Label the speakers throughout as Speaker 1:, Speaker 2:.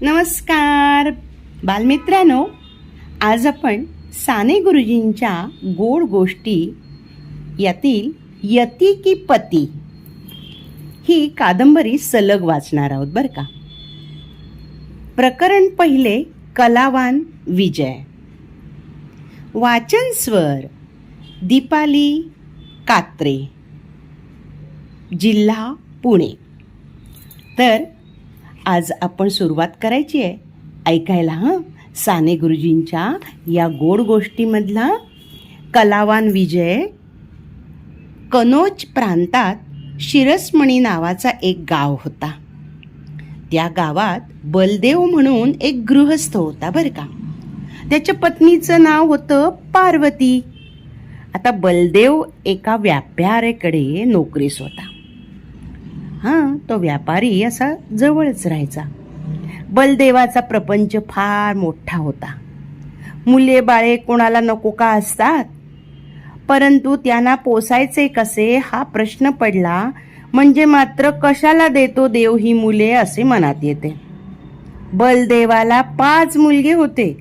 Speaker 1: नमस्कार. बालमित्रांनो आज आपण साने गुरुजींच्या गोड गोष्टी यातील यती की पती ही कादंबरी सलग वाचणार आहोत बरं का? प्रकरण पहिले कलावान विजय. वाचन स्वर दीपाली कात्रे. जिल्हा पुणे. तर आज आपण सुरुवात करायची आहे. ऐकायला हं? साने गुरुजींच्या या गोड गोष्टीमधला कलावान विजय कनोज प्रांतात शिरसमणी नावाचा एक गाव होता. त्या गावात बलदेव म्हणून एक गृहस्थ होता बरं का. त्याच्या पत्नीचं नाव होतं पार्वती. आता बलदेव एका व्यापाऱ्याकडे नोकरीस होता. हां तो व्यापारी असा जवळच राहायचा. बलदेवाचा प्रपंच फार मोठा होता. मुले बाळे कोणाला नको का असतात? परंतु त्यांना पोसायचे कसे हा प्रश्न पडला म्हणजे मात्र कशाला देतो देव ही मुले असे मनात येते. बलदेवाला पाच मुलगे होते.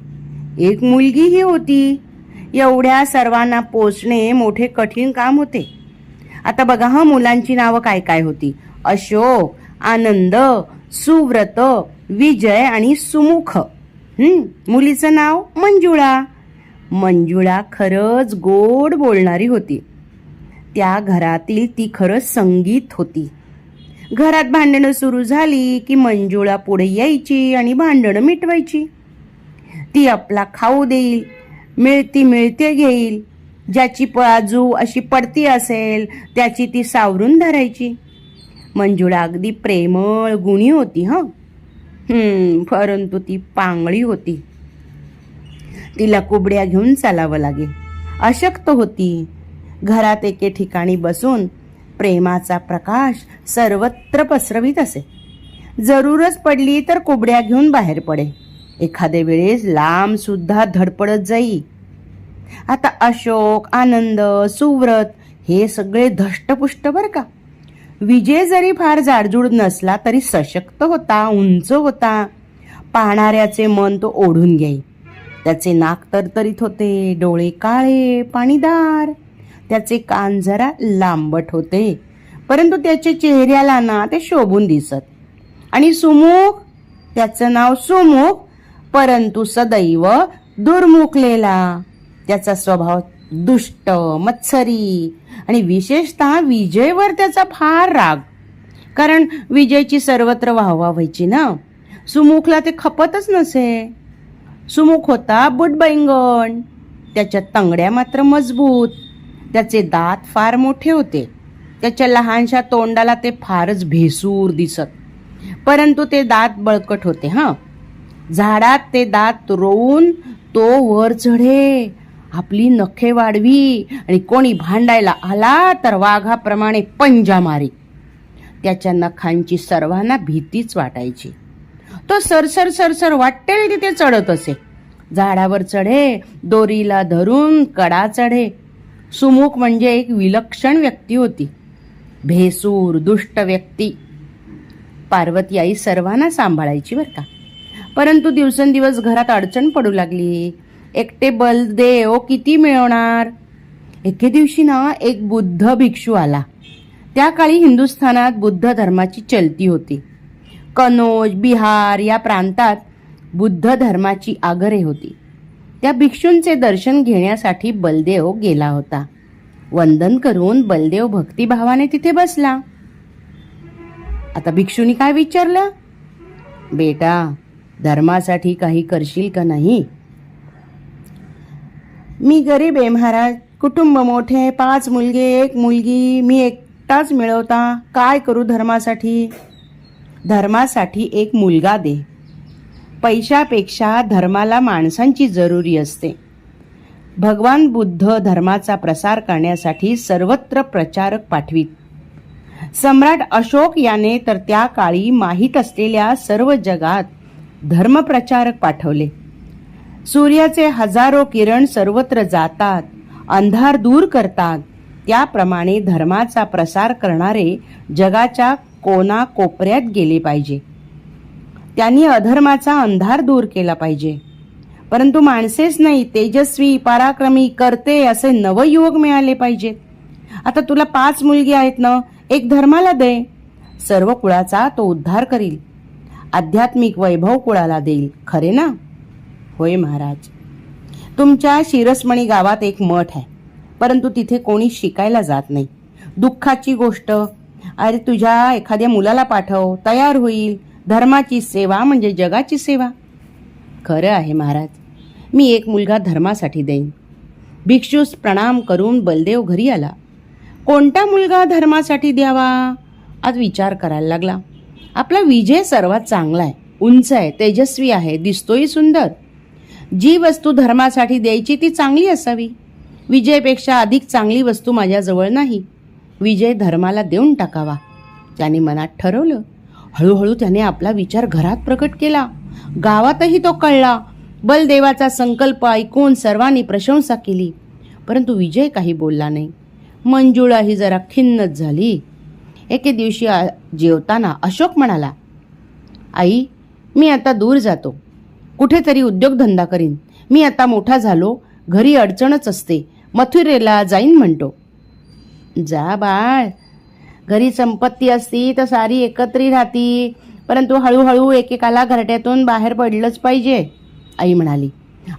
Speaker 1: एक मुलगीही होती. एवढ्या सर्वांना पोचणे मोठे कठीण काम होते. आता बघा हा मुलांची नावं काय काय होती? अशोक आनंद सुव्रत विजय आणि सुमुख. हम्म मुलीचं नाव मंजुळा. मंजुळा खरंच गोड बोलणारी होती. त्या घरातील ती खरंच संगीत होती. घरात भांडणं सुरू झाली की मंजुळा पुढे यायची आणि भांडणं मिटवायची. ती आपला खाऊ देईल मिळती मिळते घेईल. ज्याची बाजू अशी पडती असेल त्याची ती सावरून धरायची. मंजुळा अगदी प्रेमळ गुणी होती हं. परंतु ती पांगळी होती. तिला कुबड्या घेऊन चालावं लागे अशक्त होती. घरात एके ठिकाणी बसून प्रेमाचा प्रकाश सर्वत्र पसरवीत असे. जरूरच पडली तर कुबड्या घेऊन बाहेर पडे. एखाद्या वेळेस लांबसुद्धा धडपडत जाई. आता अशोक आनंद सुव्रत हे सगळे धष्टपुष्ट बर का. विजय जरी फार जाडजूड नसला तरी सशक्त होता उंच होता. पाहणाऱ्याचे मन तो ओढून घेई. त्याचे नाक तरतरीत होते डोळे काळे पाणीदार. त्याचे कान जरा लांबट होते परंतु त्याच्या चेहऱ्याला ना ते शोभून दिसत. आणि सुमुख त्याचं नाव सुमुख परंतु सदैव दुर्मुखलेला. त्याचा स्वभाव दुष्ट मत्सरी आणि विशेषतः विजयवर त्याचा फार राग. कारण विजयची सर्वत्र वाहवा व्हायची ना. सुमुखला ते खपतच नसे. सुमुख होता बुटबैंगण. त्याच्या तंगड्या मात्र मजबूत. त्याचे दात फार मोठे होते. त्याच्या लहानशा तोंडाला ते फारच भेसूर दिसत. परंतु ते दात बळकट होते हां. झाडात ते दात रोवून तो वर चढे. आपली नखे वाढवी आणि कोणी भांडायला आला तर वाघाप्रमाणे पंजा मारी. त्याच्या नखांची सर्वांना भीतीच वाटायची. तो सरसर सरसर वाटेल तिथे चढत असे. झाडावर चढे दोरीला धरून कडा चढे. सुमुख म्हणजे एक विलक्षण व्यक्ती होती. भेसूर दुष्ट व्यक्ती. पार्वती आई सर्वांना सांभाळायची बरं का? परंतु दिवसेंदिवस घरात अडचण पडू लागली. एकटे बलदेव किती मिळवणार? एके दिवशी ना एक बुद्ध भिक्षू आला. त्या काळी हिंदुस्थानात बुद्ध धर्माची चलती होती. कनोज बिहार या प्रांतात बुद्ध धर्माची आगरे होती. त्या भिक्षूंचे दर्शन घेण्यासाठी बलदेव गेला होता. वंदन करून बलदेव भक्तिभावाने तिथे बसला. आता भिक्षूनी काय विचारलं? बेटा धर्मासाठी काही करशील का नाही? मी गरीब आहे महाराज. कुटुंब मोठे पाच मुलगे एक मुलगी मी एकटाच मिळवता. काय करू धर्मासाठी? धर्मासाठी एक मुलगा दे. पैशापेक्षा धर्माला माणसांची जरुरी असते. भगवान बुद्ध धर्माचा प्रसार करण्यासाठी सर्वत्र प्रचारक पाठवीत. सम्राट अशोक याने तर त्या काळी माहीत असलेल्या सर्व जगात धर्मप्रचारक पाठवले. सूर्याचे हजारो किरण सर्वत्र जातात. अंधार दूर करतात. त्याप्रमाणे धर्माचा प्रसार करणारे जगाच्या कोना कोपऱ्यात गेले पाहिजे. त्यांनी अधर्माचा अंधार दूर केला पाहिजे. परंतु माणसेच नाही तेजस्वी पराक्रमी करते असे नवयुवक मिळाले पाहिजेत आता तुला पाच मुलगी आहेत ना एक धर्माला दे. सर्व कुळाचा तो उद्धार करील. आध्यात्मिक वैभव कुळाला देईल. खरे ना? होय महाराज. तुमच्या शिरसमणी गावात एक मठ आहे. परंतु तिथे कोणी शिकायला जात नाही. दुःखाची गोष्ट अरे तुझ्या एखाद्या मुलाला पाठव तयार होईल. धर्माची सेवा म्हणजे जगाची सेवा. खरं आहे महाराज मी एक मुलगा धर्मासाठी देईन. भिक्षूस प्रणाम करून बलदेव घरी आला. कोणता मुलगा धर्मासाठी द्यावा? आज विचार करायला लागला. आपला विजय सर्वात चांगला आहे. उंच आहे तेजस्वी आहे दिसतोही सुंदर. जी वस्तू धर्मासाठी द्यायची ती चांगली असावी. विजयपेक्षा अधिक चांगली वस्तू माझ्याजवळ नाही. विजय धर्माला देऊन टाकावा. त्याने मनात ठरवलं. हळूहळू त्याने आपला विचार घरात प्रकट केला. गावातही तो कळला. बलदेवाचा संकल्प ऐकून सर्वांनी प्रशंसा केली. परंतु विजय काही बोलला नाही. मंजुळा ही जरा खिन्नच झाली. एके दिवशी जेवताना अशोक म्हणाला आई मी आता दूर जातो. कुठेतरी उद्योगधंदा करीन. मी आता मोठा झालो घरी अडचणच असते. मथुरेला जाईन म्हणतो. जा बाळ. घरी संपत्ती असती तर सारी एकत्री राहती परंतु हळूहळू एकेकाला घरट्यातून बाहेर पडलंच पाहिजे आई म्हणाली.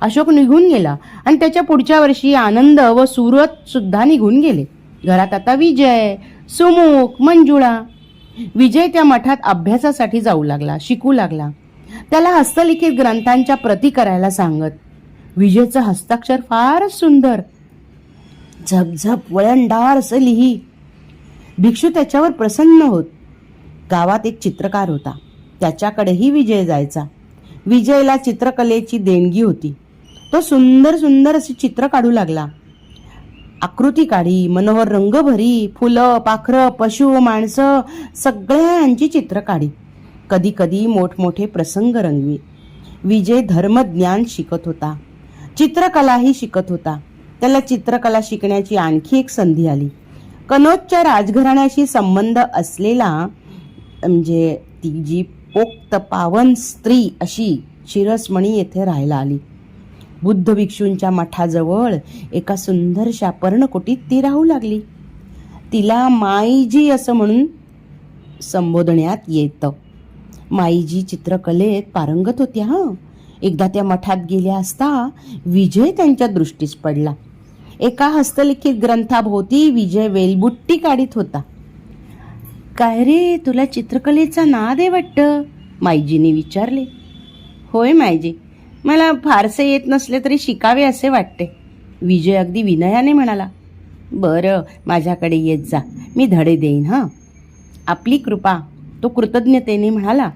Speaker 1: अशोक निघून गेला आणि त्याच्या पुढच्या वर्षी आनंद व सुरत सुद्धा निघून गेले. घरात आता विजय सुमुख मंजुळा. विजय त्या मठात अभ्यासासाठी जाऊ लागला शिकू लागला. त्याला हस्तलिखित ग्रंथांच्या प्रती करायला सांगत. विजयचं हस्ताक्षर फारच सुंदर. झपझप वळणदार असं लिही. भिक्षू त्याच्यावर प्रसन्न होत. गावात एक चित्रकार होता. त्याच्याकडेही विजय जायचा. विजयला चित्रकलेची देणगी होती. तो सुंदर सुंदर असे चित्र काढू लागला. आकृती काढी मनोहर रंग भरी फुलं पाखरं पशु माणसं सगळ्यांची चित्र काढी. कधी कधी मोठमोठे प्रसंग रंगवी. विजय धर्मज्ञान शिकत होता. चित्रकलाही शिकत होता. त्याला चित्रकला शिकण्याची आणखी एक संधी आली. कनोजच्या राजघराण्याशी संबंध असलेला म्हणजे ती जी पोक्त पावन स्त्री अशी शिरसमणी येथे राहायला आली. बुद्ध भिक्षूंच्या मठाजवळ एका सुंदरशा पर्णकुटीत ती राहू लागली. तिला माईजी असं म्हणून संबोधण्यात येतं. माईजी चित्रकलेत पारंगत होत्या हं. एकदा त्या मठात गेल्या असता विजय त्यांच्या दृष्टीस पडला. एका हस्तलिखित ग्रंथाभोवती विजय वेलबुट्टी काढीत होता. काय रे तुला चित्रकलेचा नाद आहे वाटतं? माईजीने विचारले. होय मायजी मला फारसे येत नसले तरी शिकावे असे वाटते. विजय अगदी विनयाने म्हणाला. बरं माझ्याकडे येत जा मी धडे देईन हां. आपली कृपा तो कृतज्ञतेने म्हणाला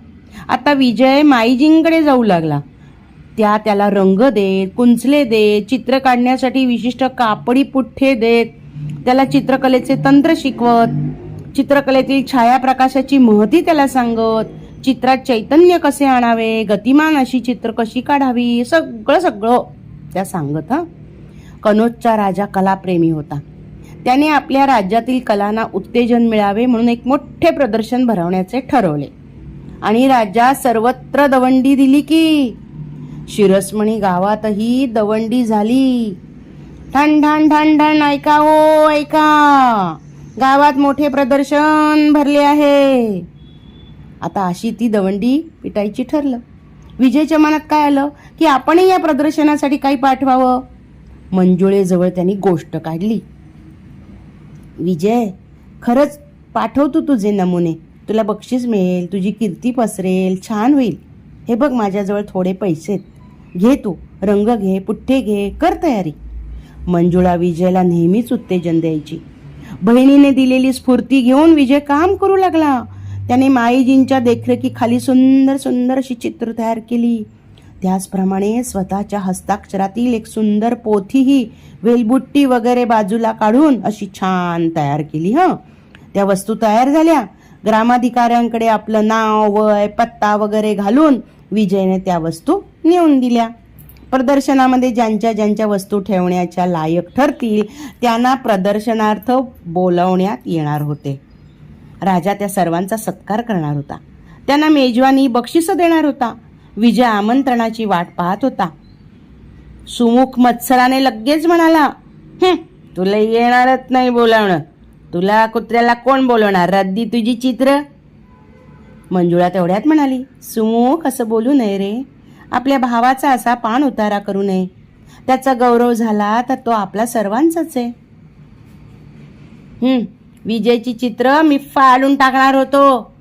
Speaker 1: आता विजय माईजींकडे जाऊ लागला. त्या त्याला रंग देत कुंचले देत चित्र काढण्यासाठी विशिष्ट कापडी पुठ्ठे देत त्याला चित्रकलेचे तंत्र शिकवत चित्रकलेतील छायाप्रकाशाची महती त्याला सांगत चित्रात चैतन्य कसे आणावे गतिमान अशी चित्र कशी काढावी सगळं सगळं त्या सांगत हा. कनोजचा राजा कलाप्रेमी होता. त्याने आपल्या राज्यातील कलांना उत्तेजन मिळावे म्हणून एक मोठे प्रदर्शन भरवण्याचे ठरवले. आणि राजा सर्वत्र दवंडी दिली की शिरसमणी गावातही दवंडी झाली. ठण ठण ठण ठण ऐका हो ऐका. गावात मोठे प्रदर्शन भरले आहे. आता अशी ती दवंडी पिटायची ठरलं. विजयच्या मनात काय आलं? की आपणही या प्रदर्शनासाठी काही पाठवावं? मंजुळेजवळ त्यांनी गोष्ट काढली. विजय खरंच पाठवतो तुझे नमुने. तुला बक्षीस मिळेल तुझी कीर्ती पसरेल छान होईल. हे बघ माझ्याजवळ थोडे पैसे घे तू रंग घे पुठ्ठे घे कर तयारी. मंजुळा विजयला नेहमीच उत्तेजन द्यायची. बहिणीने दिलेली स्फूर्ती घेऊन विजय काम करू लागला. त्याने माईजींच्या देखरेखीखाली सुंदर सुंदर अशी चित्र तयार केली. त्याचप्रमाणे स्वतःच्या हस्ताक्षरातील एक सुंदर पोथीही वेलबुट्टी वगैरे बाजूला काढून अशी छान तयार केली हं. त्या वस्तू तयार झाल्या. ग्रामाधिकाऱ्यांकडे आपलं नाव वय पत्ता वगैरे घालून विजयने त्या वस्तू नेऊन दिल्या. प्रदर्शनामध्ये ज्यांच्या ज्यांच्या वस्तू ठेवण्याच्या लायक ठरतील त्यांना प्रदर्शनार्थ बोलवण्यात येणार होते. राजा त्या सर्वांचा सत्कार करणार होता. त्यांना मेजवानी बक्षिसं देणार होता. विजय आमंत्रणाची वाट पाहत होता. सुमुख मत्सराने लगेच म्हणाला "हं, तुला येणारच नाही बोलावणं. तुला कुत्र्याला कोण बोलवणार? रद्दी तुझी चित्र. मंजुळा तेवढ्यात म्हणाली सुमुख असं बोलू नये रे. आपल्या भावाचा असा पान उतारा करू नये. त्याचा गौरव झाला तर तो आपला सर्वांचाच आहे. विजयची चित्र मी फाडून टाकणार होतो.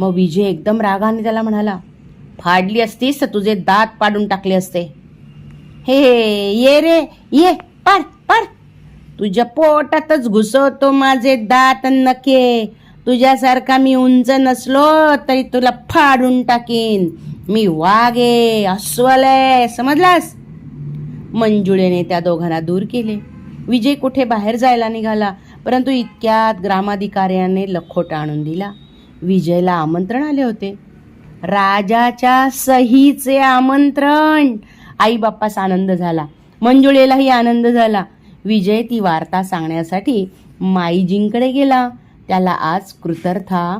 Speaker 1: मग विजय एकदम रागाने त्याला म्हणाला फाडली असतीस तर तुझे दात पाडून टाकले असते. हे ये रे ये पाड पाड. तुझ्या पोटातच घुसवतो माझे दात नके तुझ्यासारखा मी उंच नसलो तरी तुला फाडून टाकीन. मी वागे अस्वल आहे समजलास? मंजुळेने त्या दोघांना दूर केले. विजय कुठे बाहेर जायला निघाला परंतु इतक्यात ग्रामाधिकाऱ्याने लखोटा आणून दिला. विजयला आमंत्रण आले होते. राजाच्या सहीचे आमंत्रण. आई बाप्पास आनंद झाला. मंजुळेलाही आनंद झाला. विजय ती वार्ता सांगण्यासाठी माईजींकडे गेला. त्याला आज कृतर्था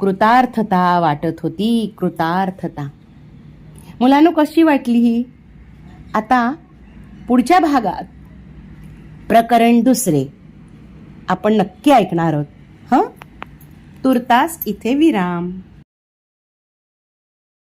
Speaker 1: कृतार्थता वाटत होती. कृतार्थता. मुलांनो कशी वाटली ही? आता पुढच्या भागात प्रकरण दुसरे. आपण नक्की ऐकणार आहोत. हं? तुर्तास इथे विराम.